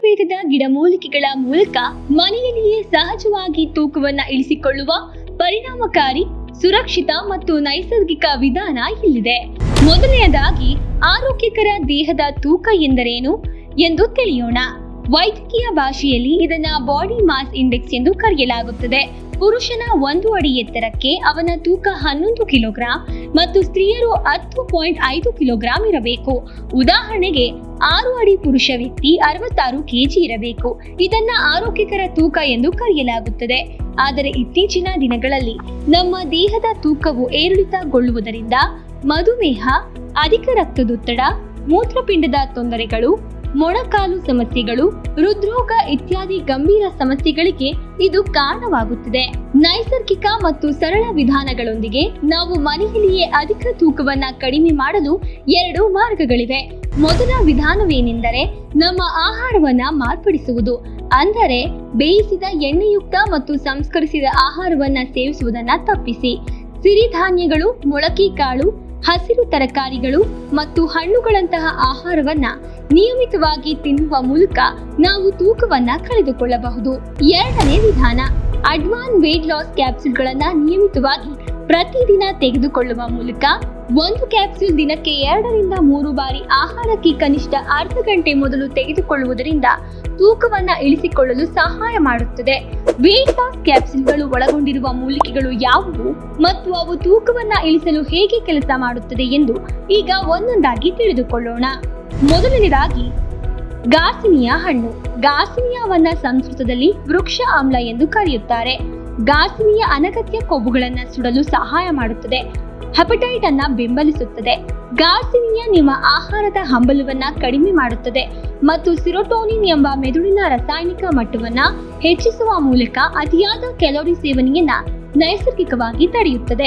ಆಯುರ್ವೇದದ ಗಿಡಮೂಲಿಕೆಗಳ ಮೂಲಕ ಮನೆಯಲ್ಲಿಯೇ ಸಹಜವಾಗಿ ತೂಕವನ್ನ ಇಳಿಸಿಕೊಳ್ಳುವ ಪರಿಣಾಮಕಾರಿ, ಸುರಕ್ಷಿತ ಮತ್ತು ನೈಸರ್ಗಿಕ ವಿಧಾನ ಇಲ್ಲಿದೆ. ಮೊದಲನೆಯದಾಗಿ, ಆರೋಗ್ಯಕರ ದೇಹದ ತೂಕ ಎಂದರೇನು ಎಂದು ತಿಳಿಯೋಣ. ವೈದ್ಯಕೀಯ ಭಾಷೆಯಲ್ಲಿ ಇದನ್ನ ಬಾಡಿ ಮಾಸ್ ಇಂಡೆಕ್ಸ್ ಎಂದು ಕರೆಯಲಾಗುತ್ತದೆ. ಪುರುಷನ ಒಂದು ಅಡಿ ಎತ್ತರಕ್ಕೆ ಅವನ ತೂಕ ಹನ್ನೊಂದು ಕಿಲೋಗ್ರಾಂ ಮತ್ತು ಸ್ತ್ರೀಯರು ಹತ್ತು ಪಾಯಿಂಟ್ ಐದು ಕಿಲೋಗ್ರಾಂ ಇರಬೇಕು. ಉದಾಹರಣೆಗೆ ಆರು ಅಡಿ ಪುರುಷ ವ್ಯಕ್ತಿ ಅರವತ್ತಾರು ಕೆಜಿ ಇರಬೇಕು. ಇದನ್ನ ಆರೋಗ್ಯಕರ ತೂಕ ಎಂದು ಕರೆಯಲಾಗುತ್ತದೆ. ಆದರೆ ಇತ್ತೀಚಿನ ದಿನಗಳಲ್ಲಿ ನಮ್ಮ ದೇಹದ ತೂಕವು ಏರಿಳಿತಗೊಳ್ಳುವುದರಿಂದ ಮಧುಮೇಹ, ಅಧಿಕ ರಕ್ತದೊತ್ತಡ, ಮೂತ್ರಪಿಂಡದ ತೊಂದರೆಗಳು ಮೊಣಕಾಲು ಸಮಸ್ಯೆಗಳು, ಹೃದ್ರೋಗ ಇತ್ಯಾದಿ ಗಂಭೀರ ಸಮಸ್ಯೆಗಳಿಗೆ ಇದು ಕಾರಣವಾಗುತ್ತದೆ. ನೈಸರ್ಗಿಕ ಮತ್ತು ಸರಳ ವಿಧಾನಗಳೊಂದಿಗೆ ನಾವು ಮನೆಯಲ್ಲಿಯೇ ಅಧಿಕ ತೂಕವನ್ನ ಕಡಿಮೆ ಮಾಡಲು ಎರಡು ಮಾರ್ಗಗಳಿವೆ. ಮೊದಲ ವಿಧಾನವೇನೆಂದರೆ ನಮ್ಮ ಆಹಾರವನ್ನ ಮಾರ್ಪಡಿಸುವುದು, ಅಂದರೆ ಬೇಯಿಸಿದ ಎಣ್ಣೆಯುಕ್ತ ಮತ್ತು ಸಂಸ್ಕರಿಸಿದ ಆಹಾರವನ್ನ ಸೇವಿಸುವುದನ್ನ ತಪ್ಪಿಸಿ. ಸಿರಿಧಾನ್ಯಗಳು ಮೊಳಕೆ ಕಾಳು ಹಸಿರು ತರಕಾರಿಗಳು ಮತ್ತು ಹಣ್ಣುಗಳಂತಹ ಆಹಾರವನ್ನ ನಿಯಮಿತವಾಗಿ ತಿನ್ನುವ ಮೂಲಕ ನಾವು ತೂಕವನ್ನ ಕಳೆದುಕೊಳ್ಳಬಹುದು. ಎರಡನೇ ವಿಧಾನ ಅಡ್ವಾನ್ ವೇಟ್ ಲಾಸ್ ಕ್ಯಾಪ್ಸೂಲ್ಗಳನ್ನ ನಿಯಮಿತವಾಗಿ ಪ್ರತಿದಿನ ತೆಗೆದುಕೊಳ್ಳುವ ಮೂಲಕ ಒಂದು ಕ್ಯಾಪ್ಸೂಲ್ ದಿನಕ್ಕೆ ಎರಡರಿಂದ ಮೂರು ಬಾರಿ ಆಹಾರಕ್ಕೆ ಕನಿಷ್ಠ ಅರ್ಧ ಗಂಟೆ ಮೊದಲು ತೆಗೆದುಕೊಳ್ಳುವುದರಿಂದ ತೂಕವನ್ನ ಇಳಿಸಿಕೊಳ್ಳಲು ಸಹಾಯ ಮಾಡುತ್ತದೆ. ಕ್ಯಾಪ್ಸುಲ್ಗಳು ಕ್ಯಾಪ್ಸೂಲ್ಗಳು ಒಳಗೊಂಡಿರುವ ಮೂಲಿಕೆಗಳು ಯಾವುವು ಮತ್ತು ಅವು ತೂಕವನ್ನ ಇಳಿಸಲು ಹೇಗೆ ಕೆಲಸ ಮಾಡುತ್ತದೆ ಎಂದು ಈಗ ಒಂದೊಂದಾಗಿ ತಿಳಿದುಕೊಳ್ಳೋಣ. ಮೊದಲನೇದಾಗಿ ಗಾಸಿನಿಯ ಹಣ್ಣು. ಗಾಸಿನಿಯವನ್ನ ಸಂಸ್ಕೃತದಲ್ಲಿ ವೃಕ್ಷ ಆಮ್ಲ ಎಂದು ಕರೆಯುತ್ತಾರೆ. ಗಾಸಿನಿಯ ಅನಗತ್ಯ ಕೊಬ್ಬುಗಳನ್ನು ಸುಡಲು ಸಹಾಯ ಮಾಡುತ್ತದೆ. ಹೆಪಟೈಟ್ ಅನ್ನ ಬೆಂಬಲಿಸುತ್ತದೆ. ಗಾಸಿನಿಯ ನಿಮ್ಮ ಆಹಾರದ ಹಂಬಲವನ್ನ ಕಡಿಮೆ ಮಾಡುತ್ತದೆ ಮತ್ತು ಸಿರೋಟೋನಿನ್ ಎಂಬ ಮೆದುಳಿನ ರಾಸಾಯನಿಕ ಮಟ್ಟವನ್ನ ಹೆಚ್ಚಿಸುವ ಮೂಲಕ ಅತಿಯಾದ ಕ್ಯಾಲೋರಿ ಸೇವನೆಯನ್ನ ನೈಸರ್ಗಿಕವಾಗಿ ತಡೆಯುತ್ತದೆ.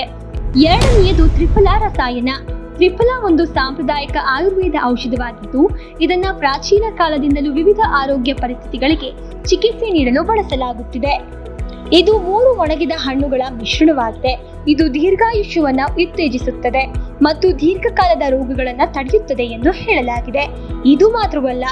ಎರಡನೆಯದು ತ್ರಿಫಲ ರಸಾಯನ. ತ್ರಿಫಲ ಒಂದು ಸಾಂಪ್ರದಾಯಿಕ ಆಯುರ್ವೇದ ಔಷಧವಾಗಿದ್ದು, ಇದನ್ನ ಪ್ರಾಚೀನ ಕಾಲದಿಂದಲೂ ವಿವಿಧ ಆರೋಗ್ಯ ಪರಿಸ್ಥಿತಿಗಳಿಗೆ ಚಿಕಿತ್ಸೆ ನೀಡಲು ಬಳಸಲಾಗುತ್ತಿದೆ. ಇದು ಮೂರು ಒಣಗಿದ ಹಣ್ಣುಗಳ ಮಿಶ್ರಣವಾಗಿದೆ. ಇದು ದೀರ್ಘಾಯುಷ್ಯವನ್ನ ಉತ್ತೇಜಿಸುತ್ತದೆ ಮತ್ತು ದೀರ್ಘಕಾಲದ ರೋಗಗಳನ್ನು ತಡೆಯುತ್ತದೆ ಎಂದು ಹೇಳಲಾಗಿದೆ. ಇದು ಮಾತ್ರವಲ್ಲ,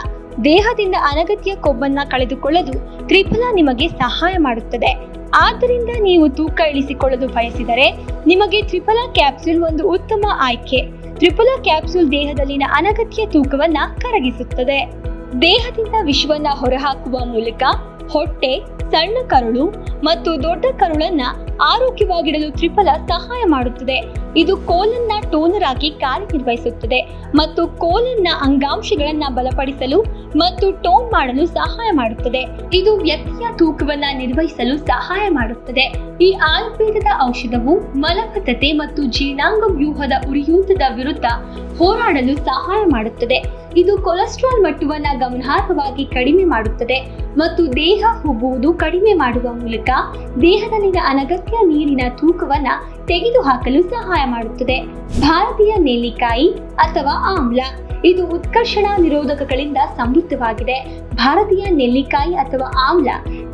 ದೇಹದಿಂದ ಅನಗತ್ಯ ಕೊಬ್ಬನ್ನ ಕಳೆದುಕೊಳ್ಳಲು ತ್ರಿಫಲ ನಿಮಗೆ ಸಹಾಯ ಮಾಡುತ್ತದೆ. ಆದ್ದರಿಂದ ನೀವು ತೂಕ ಇಳಿಸಿಕೊಳ್ಳಲು ಬಯಸಿದರೆ ನಿಮಗೆ ತ್ರಿಫಲ ಕ್ಯಾಪ್ಸೂಲ್ ಒಂದು ಉತ್ತಮ ಆಯ್ಕೆ. ತ್ರಿಫಲ ಕ್ಯಾಪ್ಸೂಲ್ ದೇಹದಲ್ಲಿನ ಅನಗತ್ಯ ತೂಕವನ್ನ ಕರಗಿಸುತ್ತದೆ. ದೇಹದಿಂದ ವಿಷವನ್ನ ಹೊರಹಾಕುವ ಮೂಲಕ ಹೊಟ್ಟೆ, ಸಣ್ಣ ಕರುಳು ಮತ್ತು ದೊಡ್ಡ ಕರುಳನ್ನ ಆರೋಗ್ಯವಾಗಿಡಲು ತ್ರಿಫಲ ಸಹಾಯ ಮಾಡುತ್ತದೆ. ಇದು ಕೋಲನ್ನ ಟೋನರ್ ಆಗಿ ಕಾರ್ಯನಿರ್ವಹಿಸುತ್ತದೆ ಮತ್ತು ಕೋಲನ್ನ ಅಂಗಾಂಶಗಳನ್ನ ಬಲಪಡಿಸಲು ಮತ್ತು ಟೋನ್ ಮಾಡಲು ಸಹಾಯ ಮಾಡುತ್ತದೆ. ಇದು ವ್ಯಕ್ತಿಯ ತೂಕವನ್ನ ನಿರ್ವಹಿಸಲು ಸಹಾಯ ಮಾಡುತ್ತದೆ. ಈ ಆಯುರ್ವೇದದ ಔಷಧವು ಮಲಬದ್ಧತೆ ಮತ್ತು ಜೀರ್ಣಾಂಗ ವ್ಯೂಹದ ಉರಿಯೂತದ ವಿರುದ್ಧ ಹೋರಾಡಲು ಸಹಾಯ ಮಾಡುತ್ತದೆ. ಇದು ಕೊಲೆಸ್ಟ್ರಾಲ್ ಮಟ್ಟವನ್ನ ಗಮನಾರ್ಹವಾಗಿ ಕಡಿಮೆ ಮಾಡುತ್ತದೆ ಮತ್ತು ದೇಹ ಹುಬ್ಬುವುದು ಕಡಿಮೆ ಮಾಡುವ ಮೂಲಕ ದೇಹದಲ್ಲಿನ ಅನಗತ್ಯ ನೀರಿನ ತೂಕವನ್ನ ತೆಗೆದುಹಾಕಲು ಸಹಾಯ ಮಾಡುತ್ತದೆ. ಭಾರತೀಯ ನೆಲ್ಲಿಕಾಯಿ ಅಥವಾ ಆಮ್ಲ, ಇದು ಉತ್ಕರ್ಷಣ ನಿರೋಧಕಗಳಿಂದ ಸಮೃದ್ಧವಾಗಿದೆ. ಭಾರತೀಯ ನೆಲ್ಲಿಕಾಯಿ ಅಥವಾ ಆಮ್ಲ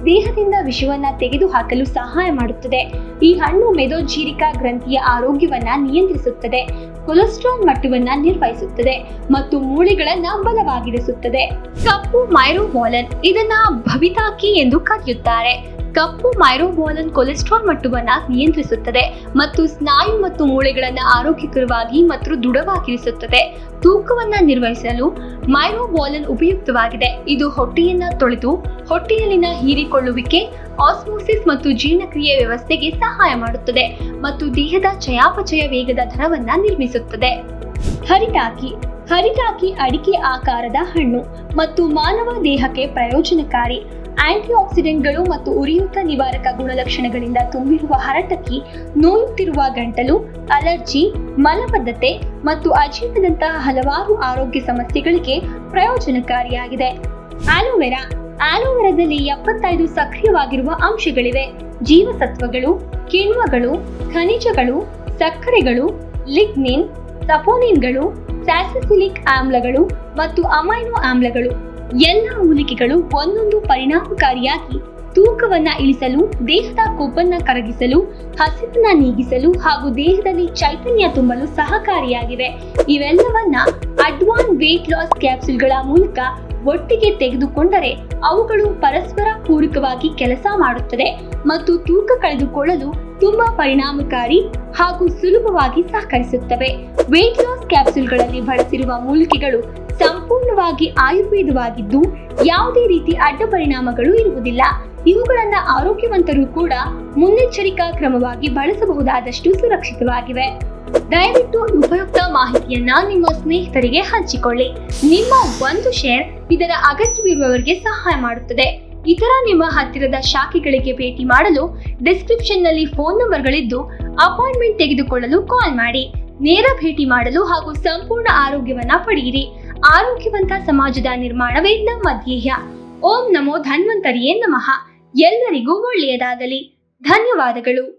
ದೇಹದಿಂದ ವಿಷವನ್ನ ತೆಗೆದುಹಾಕಲು ಸಹಾಯ ಮಾಡುತ್ತದೆ. ಈ ಹಣ್ಣು ಮೆದೋಜೀರಿಕ ಗ್ರಂಥಿಯ ಆರೋಗ್ಯವನ್ನ ನಿಯಂತ್ರಿಸುತ್ತದೆ. ಕೊಲೆಸ್ಟ್ರಾಲ್ ಮಟ್ಟವನ್ನ ನಿರ್ವಹಿಸುತ್ತದೆ ಮತ್ತು ಮೂಳೆಗಳನ್ನ ಬಲವಾಗಿರಿಸುತ್ತದೆ. ಕಪ್ಪು ಮೈರೋವಾಲನ್ ಇದನ್ನ ಭವಿತಾಕಿ ಎಂದು ಕರೆಯುತ್ತಾರೆ. ಕಪ್ಪು ಮೈರೋಬೋಲನ್ ಕೊಲೆಸ್ಟ್ರಾಲ್ ಮಟ್ಟವನ್ನು ನಿಯಂತ್ರಿಸುತ್ತದೆ ಮತ್ತು ಸ್ನಾಯು ಮತ್ತು ಮೂಳೆಗಳನ್ನು ಆರೋಗ್ಯಕರವಾಗಿ ಮತ್ತು ದೃಢವಾಗಿರಿಸುತ್ತದೆ. ತೂಕವನ್ನು ನಿರ್ವಹಿಸಲು ಮೈರೋಬೋಲನ್ ಉಪಯುಕ್ತವಾಗಿದೆ. ಇದು ಹೊಟ್ಟೆಯನ್ನ ತೊಳೆದು ಹೊಟ್ಟೆಯಲ್ಲಿನ ಹೀರಿಕೊಳ್ಳುವಿಕೆ, ಆಸ್ಮೋಸಿಸ್ ಮತ್ತು ಜೀರ್ಣಕ್ರಿಯೆ ವ್ಯವಸ್ಥೆಗೆ ಸಹಾಯ ಮಾಡುತ್ತದೆ ಮತ್ತು ದೇಹದ ಚಯಾಪಚಯ ವೇಗದ ದರವನ್ನು ನಿರ್ಮಿಸುತ್ತದೆ. ಹರಿಟಾಕಿ ಹರಿಟಾಕಿ ಅಡಿಕೆ ಆಕಾರದ ಹಣ್ಣು ಮತ್ತು ಮಾನವ ದೇಹಕ್ಕೆ ಪ್ರಯೋಜನಕಾರಿ. ಆಂಟಿ ಆಕ್ಸಿಡೆಂಟ್ಗಳು ಮತ್ತು ಉರಿಯೂತ ನಿವಾರಕ ಗುಣಲಕ್ಷಣಗಳಿಂದ ತುಂಬಿರುವ ಹರಟಕ್ಕಿ, ನೋಯುತ್ತಿರುವ ಗಂಟಲು, ಅಲರ್ಜಿ, ಮಲಬದ್ಧತೆ ಮತ್ತು ಅಜೀರ್ಣದಂತಹ ಹಲವಾರು ಆರೋಗ್ಯ ಸಮಸ್ಯೆಗಳಿಗೆ ಪ್ರಯೋಜನಕಾರಿಯಾಗಿದೆ. ಆಲೋವೆರಾ, ಆಲೋವೆರಾದಲ್ಲಿ ಎಪ್ಪತ್ತೈದು ಸಕ್ರಿಯವಾಗಿರುವ ಅಂಶಗಳಿವೆ. ಜೀವಸತ್ವಗಳು, ಕಿಣ್ವಗಳು, ಖನಿಜಗಳು, ಸಕ್ಕರೆಗಳು, ಲಿಗ್ನಿನ್ ಸಫೋನಿನ್ಗಳು ಸ್ಯಾಸಿಸಿಲಿಕ್ ಆಮ್ಲಗಳು ಮತ್ತು ಅಮೈನೋ ಆಮ್ಲಗಳು. ಎಲ್ಲ ಮೂಲಿಕೆಗಳು ಒಂದೊಂದು ಪರಿಣಾಮಕಾರಿಯಾಗಿ ತೂಕವನ್ನ ಇಳಿಸಲು, ದೇಹದ ಕೊಬ್ಬನ್ನ ಕರಗಿಸಲು ಹಸಿತನ ನೀಗಿಸಲು ಹಾಗೂ ದೇಹದಲ್ಲಿ ಚೈತನ್ಯ ತುಂಬಲು ಸಹಕಾರಿಯಾಗಿವೆ. ಇವೆಲ್ಲವನ್ನ ಅಡ್ವಾನ್ ವೆಯ್ಟ್ ಲಾಸ್ ಕ್ಯಾಪ್ಸುಲ್ಗಳ ಮೂಲಕ ಒಟ್ಟಿಗೆ ತೆಗೆದುಕೊಂಡರೆ ಅವುಗಳು ಪರಸ್ಪರ ಪೂರಕವಾಗಿ ಕೆಲಸ ಮಾಡುತ್ತದೆ ಮತ್ತು ತೂಕ ಕಳೆದುಕೊಳ್ಳಲು ತುಂಬಾ ಪರಿಣಾಮಕಾರಿ ಹಾಗೂ ಸುಲಭವಾಗಿ ಸಹಕರಿಸುತ್ತವೆ. ವೆಯ್ಟ್ ಲಾಸ್ ಕ್ಯಾಪ್ಸುಲ್ಗಳಲ್ಲಿ ಬಳಸಿರುವ ಮೂಲಿಕೆಗಳು ಸಂಪೂರ್ಣವಾಗಿ ಆಯುರ್ವೇದವಾಗಿದ್ದು ಯಾವುದೇ ರೀತಿ ಅಡ್ಡ ಪರಿಣಾಮಗಳು ಇರುವುದಿಲ್ಲ. ಇವುಗಳನ್ನ ಆರೋಗ್ಯವಂತರು ಕೂಡ ಮುನ್ನೆಚ್ಚರಿಕಾ ಕ್ರಮವಾಗಿ ಬಳಸಬಹುದಾದಷ್ಟು ಸುರಕ್ಷಿತವಾಗಿವೆ. ದಯವಿಟ್ಟು ಉಪಯುಕ್ತ ಮಾಹಿತಿಯನ್ನ ನಿಮ್ಮ ಸ್ನೇಹಿತರಿಗೆ ಹಂಚಿಕೊಳ್ಳಿ. ನಿಮ್ಮ ಒಂದು ಶೇರ್ ಇದರ ಅಗತ್ಯವಿರುವವರಿಗೆ ಸಹಾಯ ಮಾಡುತ್ತದೆ. ಇತರ ನಿಮ್ಮ ಹತ್ತಿರದ ಶಾಖೆಗಳಿಗೆ ಭೇಟಿ ಮಾಡಲು ಡಿಸ್ಕ್ರಿಪ್ಷನ್ನಲ್ಲಿ ಫೋನ್ ನಂಬರ್ಗಳಿದ್ದು ಅಪಾಯಿಂಟ್ಮೆಂಟ್ ತೆಗೆದುಕೊಳ್ಳಲು ಕಾಲ್ ಮಾಡಿ. ನೇರ ಭೇಟಿ ಮಾಡಲು ಹಾಗೂ ಸಂಪೂರ್ಣ ಆರೋಗ್ಯವನ್ನ ಪಡೆಯಿರಿ. ಆರೋಗ್ಯವಂತ ಸಮಾಜದ ನಿರ್ಮಾಣವೇ ನಮ್ಮ ಧ್ಯೇಯ. ಓಂ ನಮೋ ಧನ್ವಂತರಿಯೇ ನಮಃ. ಎಲ್ಲರಿಗೂ ಒಳ್ಳೆಯದಾಗಲಿ. ಧನ್ಯವಾದಗಳು.